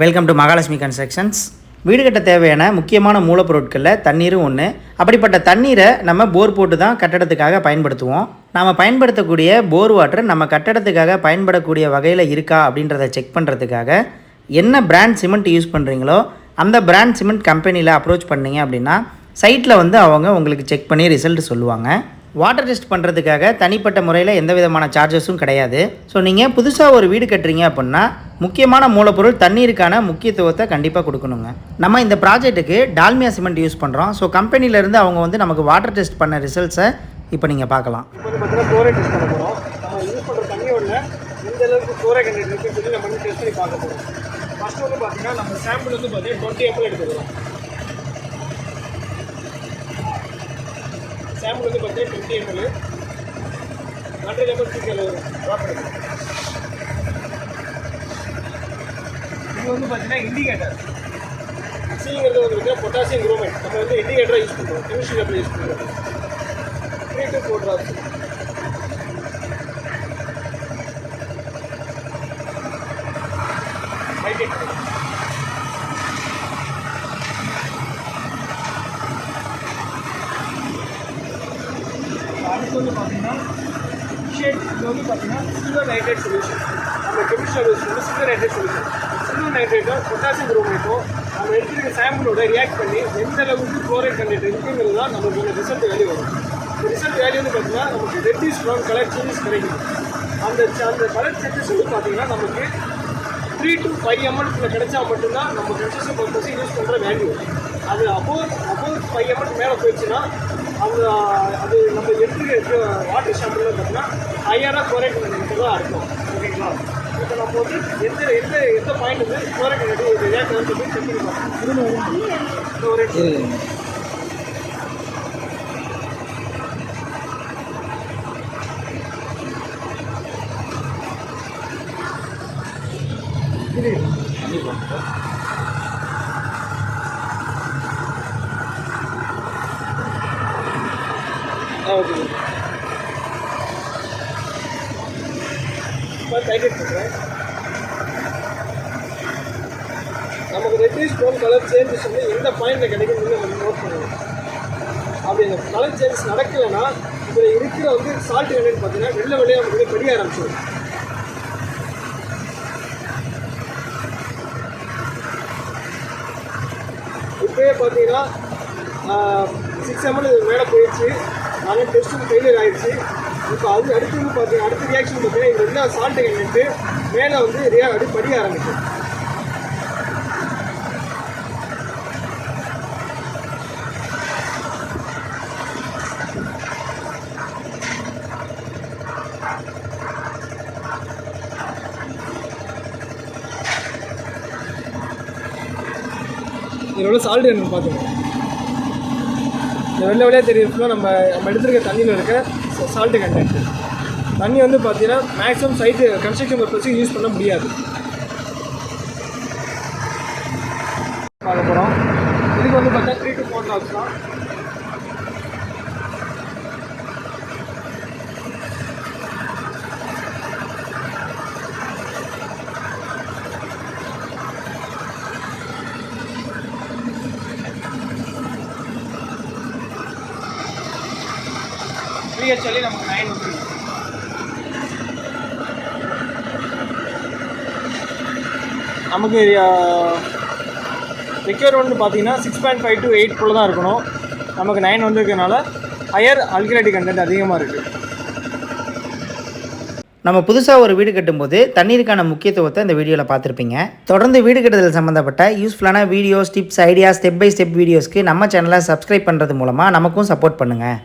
Welcome to Mahalakshmi constructions வீடு கட்ட தேவையான முக்கியமான மூலப்பொருட்களில் தண்ணீரும் ஒன்று அப்படிப்பட்ட தண்ணீரை நம்ம போர் போட்டு தான் கட்டடத்துக்காக பயன்படுத்துவோம். நாம் பயன்படுத்தக்கூடிய போர் வாட்டர் நம்ம கட்டடத்துக்காக பயன்படக்கூடிய வகையில் இருக்கா அப்படின்றத செக் பண்ணுறதுக்காக என்ன பிராண்ட் சிமெண்ட் யூஸ் பண்ணுறீங்களோ அந்த பிராண்ட் சிமெண்ட் கம்பெனியில் அப்ரோச் பண்ணீங்க அப்படின்னா சைட்டில் வந்து அவங்க உங்களுக்கு செக் பண்ணி ரிசல்ட் சொல்லுவாங்க. வாட்டர் டெஸ்ட் பண்ணுறதுக்காக தனிப்பட்ட முறையில் எந்த விதமான சார்ஜஸும் கிடையாது. ஸோ நீங்கள் புதுசாக ஒரு வீடு கட்டுறீங்க அப்படின்னா முக்கியமான மூலப்பொருள் தண்ணீருக்கான முக்கியத்துவத்தை கண்டிப்பாக கொடுக்கணுங்க. நம்ம இந்த ப்ராஜெக்ட்டுக்கு டால்மியா சிமெண்ட் யூஸ் பண்ணுறோம் ஸோ கம்பெனிலேருந்து அவங்க வந்து நமக்கு வாட்டர் டெஸ்ட் பண்ண ரிசல்ட்ஸை இப்போ நீங்கள் பார்க்கலாம். வந்து பார்த்தீங்கன்னா நம்ம சாம்பிள் வந்து பார்த்தீங்கன்னா டுவெண்ட்டி எம்எல் எடுத்துக்கிறோம். சாம்பிள் வந்து பார்த்தீங்கன்னா டுவெண்ட்டி எம்எல் ஹண்ட்ரட் எம்எல் தூக்கி ட்ராப் இது வந்து பார்த்தீங்கன்னா இண்டிகேட்டர் சிங்கிறது வந்து பார்த்தீங்கன்னா பொட்டாசியம் குரோமேட் நம்ம வந்து இண்டிகேட்டராக யூஸ் பண்ணுறோம் கெமிஸ்ட்ரி லேபில் யூஸ் பண்ணுறோம் த்ரீ டு ஃபோர் ட்ராப்ஸ் ஹைடெக் அடுத்து வந்து பார்த்தீங்கன்னா ஷேட் இது வந்து பார்த்தீங்கன்னா சில்வர் நைட்ரேட் சொல்யூஷன் நம்ம கெமிஸ்ட்ரி பண்ணி சில்வர் நைட்ரேட் சொல்யூஷன் சில்வர் நைட்ரேட்டோ பொட்டாசியம் குரோமேட்டோ நம்ம எடுத்துருக்க சாம்பிளோட ரியாக்ட் பண்ணி எந்த அளவுக்கு குளோரைட் கண்டென்ட் இருக்குங்கிறது தான் நமக்கு இந்த ரிசல்ட் வேல்யூ வரும். இந்த ரிசல்ட் வேல்யூன்னு பார்த்தீங்கன்னா நமக்கு ரெட்டிஷ் ப்ரௌன் கலர் சேஞ்சஸ் கிடைக்கும் அந்த அந்த கலர் சேஞ்சஸ் வந்து பார்த்தீங்கன்னா நமக்கு த்ரீ டு ஃபைவ் எம்எல்க்குள்ள கிடைச்சா மட்டும்தான் நம்ம கன்ஸ்ட்ரக்ஷன் பர்பஸ் யூஸ் பண்ணுற வேல்யூ அது அபோவ் அபோவ் ஃபைவ் எம்எல் மேலே போயிடுச்சுன்னா அது அது நம்ம எடுத்துக்க வாட்டர் ஷாம்பிளில் பார்த்தீங்கன்னா ஹையராக குறைக்க தான் இருக்கும் ஓகேங்களா இப்போ நம்ம வந்து எந்த எந்த எந்த பாயிண்ட் வந்து செக் ஒரு இது. ஆ ஓகே. இப்போ பண்ணுறேன் நமக்கு ரெட்யூஸ் ப்ரௌன் கலர் சேஞ்சஸ் வந்து எந்த பாயிண்டில் கிடைக்கும்னு நம்ம நோட் பண்ணுவோம். அப்படி அந்த கலர் சேஞ்சஸ் நடக்கலைன்னா இதில் இருக்கிற வந்து சால்ட் கண்டென்ட் பார்த்தீங்கன்னா வெள்ளை வெள்ளையாக நமக்கு வந்து பெரிய ஆரம்பிச்சிடும். இப்போயே பார்த்தீங்கன்னா சிக்ஸ் எம்எல் இது மேலே போயிடுச்சு. நாங்கள் டெஸ்ட்டு ஃபெயிலியர் ஆயிடுச்சு. இப்போ அது அடுத்து வந்து பார்த்தீங்கன்னா அடுத்த ரியாக்ஷன் பார்த்தீங்கன்னா இது எல்லா சால்ட்டு மேலே வந்து ரியா அப்படி படிய ஆரம்பிக்கும் இதோட சால்ட் என்னன்னு பார்த்துக்கோங்க இந்த வெள்ளை வெள்ளையாக தெரியுதுன்னா நம்ம நம்ம எடுத்துருக்க தண்ணியில் இருக்க சால்ட்டு கண்டென்ட் தண்ணி வந்து பார்த்தீங்கன்னா மேக்ஸிமம் சைட்டு கன்ஸ்ட்ரக்ஷன் பர்பஸுக்கு யூஸ் பண்ண முடியாது. பார்க்க போகிறோம் இதுக்கு வந்து பார்த்தா த்ரீ டு ஃபோர் டாக்ஸ் தான். பிஹெச்எல்லே நமக்கு நைன் வந்து நமக்கு ரெக்யர்மெண்ட் பார்த்தீங்கன்னா six point five to eight குள்ளே தான் இருக்கணும். நமக்கு நைன் வந்திருக்கனால ஹையர் அல்கிரேட்டி கண்டென்ட் அதிகமாக இருக்குது நம்ம புதுசாக ஒரு வீடு கட்டும்போது தண்ணீருக்கான முக்கியத்துவத்தை இந்த வீடியோவில் பார்த்துருப்பீங்க. தொடர்ந்து வீடு கட்டுதல் சம்மந்தப்பட்ட யூஸ்ஃபுல்லான videos tips idea step by step வீடியோஸ்க்கு நம்ம சேனலை சப்ஸ்கிரைப் பண்ணுறது மூலமாக நமக்கும் சப்போர்ட் பண்ணுங்கள்